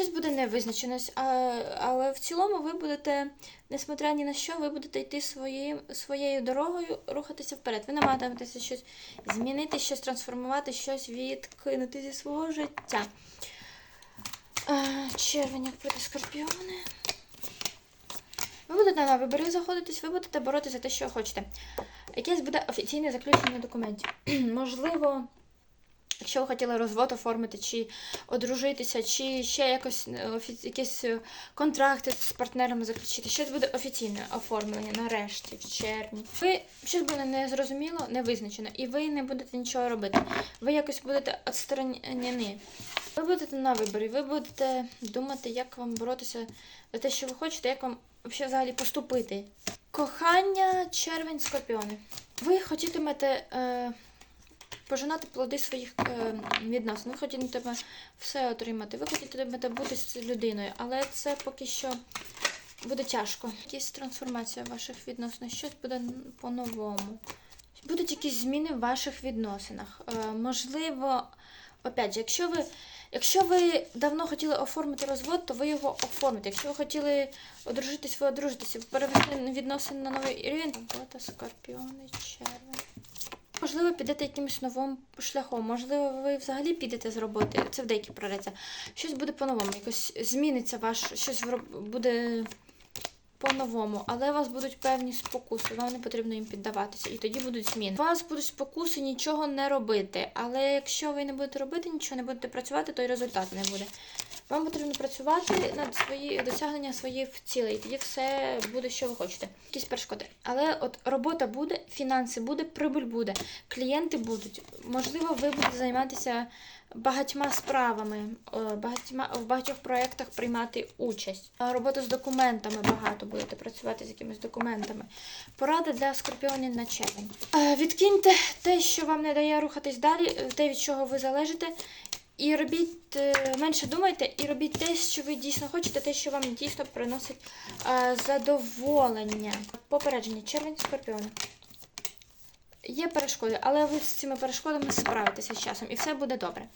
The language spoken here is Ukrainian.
Щось буде невизначеність, але в цілому ви будете, несмотря ні на що, ви будете йти своєю, своєю дорогою, рухатися вперед. Ви намагаєтеся щось змінити, щось трансформувати, щось відкинути зі свого життя. Червень, як проти скорпіони. Ви будете на вибори заходитись, ви будете боротися за те, що хочете. Якесь буде офіційне заключення документів. Можливо, якщо ви хотіли розвод оформити, чи одружитися, чи ще якось е, якісь е, контракти з партнерами заключити, щось буде офіційне оформлення нарешті, в червні. Ви щось буде незрозуміло, не визначено, і ви не будете нічого робити. Ви якось будете відсторонені. Ви будете на виборі, ви будете думати, як вам боротися за те, що ви хочете, як вам взагалі поступити. Кохання, червень, скорпіони. Ви хотітимете е, пожинати плоди своїх е, відносин. Ви хотітимете все отримати. Ви хотітимете бути з людиною, але це поки що буде тяжко. Якісь трансформація ваших відносинах, щось буде по-новому. Будуть якісь зміни в ваших відносинах. Е, можливо, опять же, якщо ви. Якщо ви давно хотіли оформити розвод, то ви його оформите. Якщо ви хотіли одружитись, ви одружитеся, перевести відносини на новий рівень. Робота, скорпіони, червень. Можливо, підете якимось новим шляхом. Можливо, ви взагалі підете з роботи. Це в деяких прориться. Щось буде по-новому, якось зміниться ваш, щось буде по-новому, але у вас будуть певні спокуси, вам не потрібно їм піддаватися, і тоді будуть зміни. У вас будуть спокуси нічого не робити, але якщо ви не будете робити нічого, не будете працювати, то й результат не буде. Вам потрібно працювати над свої досягнення своїх цілей, тоді все буде, що ви хочете. Якісь перешкоди. Але от робота буде, фінанси буде, прибуль буде, клієнти будуть. Можливо, ви будете займатися багатьма справами, е, багатьма в багатьох проєктах приймати участь. Робота з документами багато будете працювати з якимись документами. Порада для скорпіонів на червень. Е, Відкиньте те, що вам не дає рухатись далі, е, те, від чого ви залежите. І робіть е, менше думайте, і робіть те, що ви дійсно хочете, те, що вам дійсно приносить е, задоволення. Попередження, червень, скорпіони. Є перешкоди, але ви з цими перешкодами справитеся з часом, і все буде добре.